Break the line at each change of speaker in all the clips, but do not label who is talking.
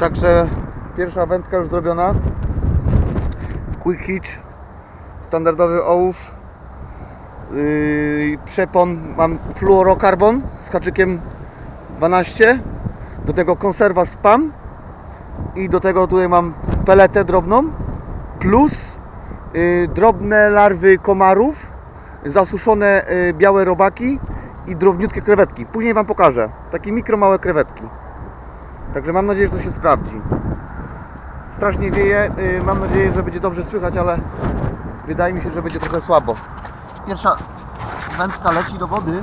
Także pierwsza wędka już zrobiona. Quick hitch, standardowy ołów. Yy, przepon mam fluorokarbon z haczykiem 12. Do tego konserwa spam. I do tego tutaj mam peletę drobną. Plus yy, drobne larwy komarów, zasuszone yy, białe robaki i drobniutkie krewetki. Później Wam pokażę. Takie mikro małe krewetki. Także mam nadzieję, że to się sprawdzi. Strasznie wieje. yy, Mam nadzieję, że będzie dobrze słychać, ale wydaje mi się, że będzie trochę słabo. Pierwsza wędka leci do wody.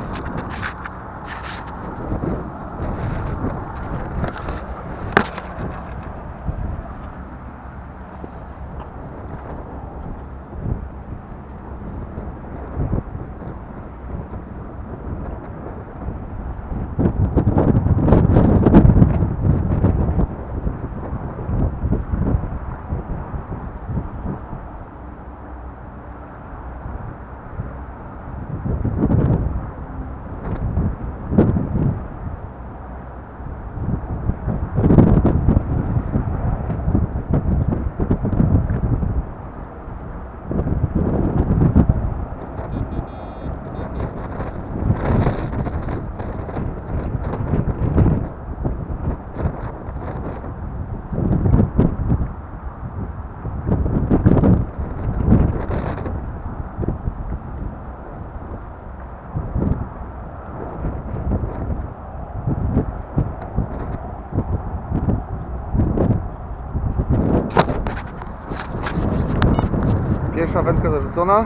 Pierwsza wędka zarzucona.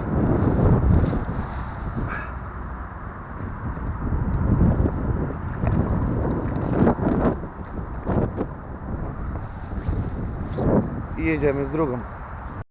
I jedziemy z drugą.